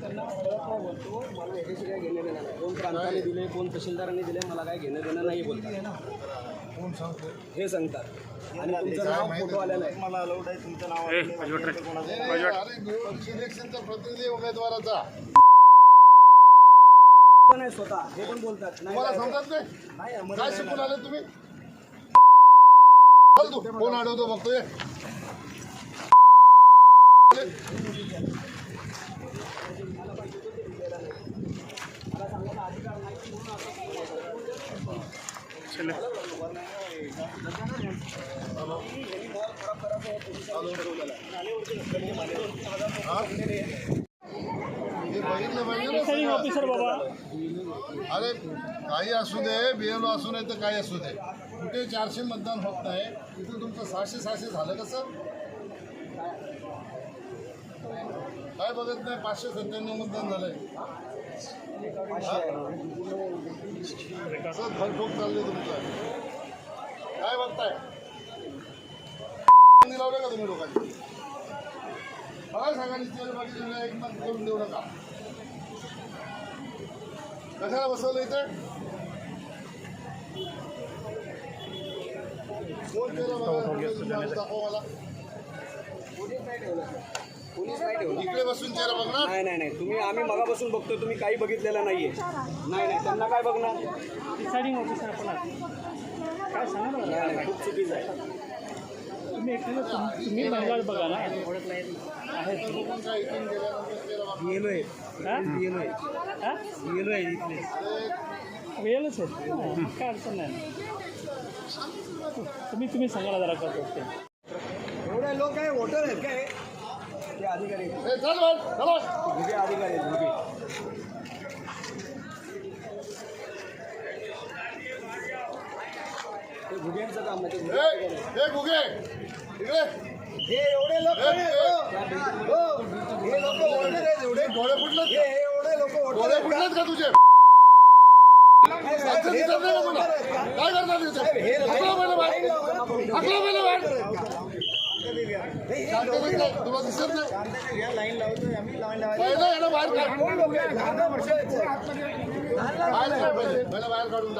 त्यांना कळत नाही बोलतो मला याच्याशी काय घेणं देणं नाही कोण प्रांताने दिले कोण तहसीलदारांनी दिले मला काय घेणं देणं नाही बोलतात. कोण सांगतो हे सांगतात. आणि तुमचं नाव फोटो आलेलं आहे. मला अलाउड आहे तुमचं नाव इलेक्शनचा प्रतिनिधी उमेदवाराचा. पण आहे स्वतः? हे पण बोलतात? काय- समजत नाही काय शिकून आले तुम्ही? कोण बघतोय. बघितलं ऑफिसर बाबा अरे काही असू दे बीएलओ असू नये तर काही असू दे. कुठे चारशे मतदान होत नाही तिथून तुमचं सहाशे सहाशे झालं कसं काय बघत नाही पाचशे सत्त्याण्णव मतदान झालंय. कसं फरफोक चाललंय तुमचं. काय बघताय लावले का तुम्ही लोकांनी? मला सांगा निश्चित बाकी एक मत करून देऊ नका. कशाला बसवलं इथे? कोण केलं बघा दाखव मला. पोलीस नाही ठेवलं. इकडे बसून चेहरा बघणार? नाही नाही नाही. तुम्ही आम्ही मगापासून बघतोय तुम्ही काही बघितलेलं नाहीये. नाही नाही. त्यांना काय बघणार? डिसाइडिंग ऑफिसर आपण आहे. काय सांगा ना नाही नाही. खूप चुकीचं आहे. तुम्ही एकट्याला तुम- तुम्ही बंगाल बघा ना. ओळख नाही आहेत. काय इथून गेल्यानंतर चेहरा आहे हा? गेलो आहे हा? गेलो आहे इथले. वेळच आहे हा, काय अडचण नाही. तुम्ही तुम्ही सांगा जरा करतो एवढे लोक आहे वोटर आहेत काय? ते अधिकारी घुगे अधिकारी ते काम ते घुगे हे एवढे लोक हे लोक एवढे डोळे फुटले हे एवढे लोक डोळे फुटलेत का तुझे काय करणार हे अकरा महिने वाट अकरा महिने वाट तुला दिसत नाही लाईन लावतोय आम्ही लाईन लावायला बाहेर काढ बाहेर काढून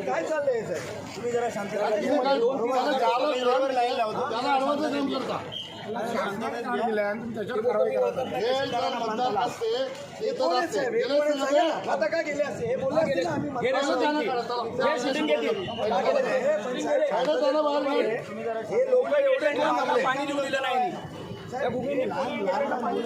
काय चाललंय सर तुम्ही जरा शांत मिळालं नाही. त्याला अडवायचं काम करता. आता काय गेले असते हे बोलला गेले हे शूटिंग घेतील हे लोक एवढे पाणी देऊ दिलं नाही पाणी